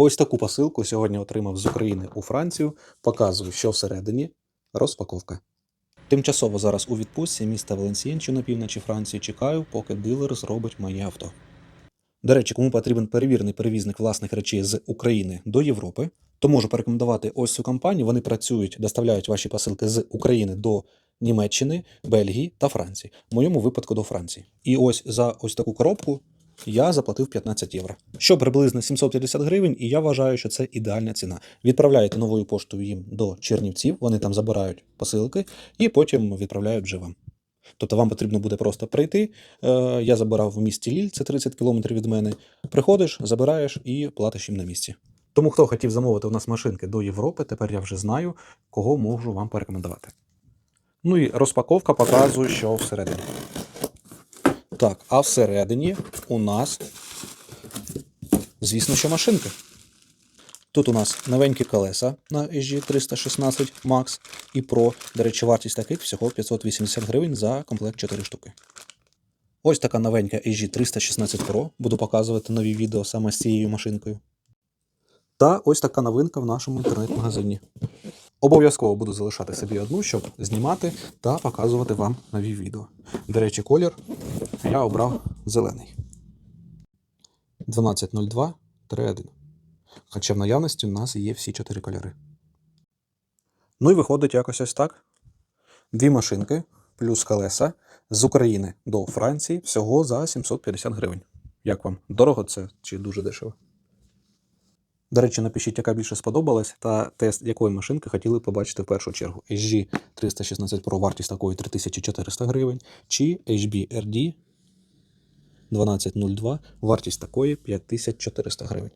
Ось таку посилку сьогодні отримав з України у Францію. Показую, що всередині розпаковка. Тимчасово зараз у відпустці міста Валенсієнчу на півночі Франції чекаю, поки дилер зробить моє авто. До речі, кому потрібен перевірений перевізник власних речей з України до Європи, то можу порекомендувати ось цю компанію. Вони працюють, доставляють ваші посилки з України до Німеччини, Бельгії та Франції. В моєму випадку до Франції. І ось за ось таку коробку я заплатив 15 євро. Що приблизно 750 гривень, і я вважаю, що це ідеальна ціна. Відправляєте новою поштою їм до Чернівців, вони там забирають посилки і потім відправляють вже вам. Тобто вам потрібно буде просто прийти. Е, я забирав в місті Ліль, це 30 кілометрів від мене. Приходиш, забираєш і платиш їм на місці. Тому хто хотів замовити у нас машинки до Європи, тепер я вже знаю, кого можу вам порекомендувати. Ну і розпаковка показує, що всередині. Так, а всередині у нас, звісно, що машинки. Тут у нас новенькі колеса на SG 316 Max і Pro. До речі, вартість таких всього 580 гривень за комплект 4 штуки. Ось така новенька SG 316 Pro. Буду показувати нові відео саме з цією машинкою. Та ось така новинка в нашому інтернет-магазині. Обов'язково буду залишати собі одну, щоб знімати та показувати вам нові відео. До речі, колір я обрав зелений. 1202-1. Хоча в наявності у нас є всі чотири кольори. Ну і виходить якось ось так. Дві машинки плюс колеса з України до Франції всього за 750 гривень. Як вам? Дорого це чи дуже дешево? До речі, напишіть, яка більше сподобалась, та тест якої машинки хотіли побачити в першу чергу. HG 316 Pro вартість такої 3400 гривень, чи HB RD 1202 вартість такої 5400 гривень.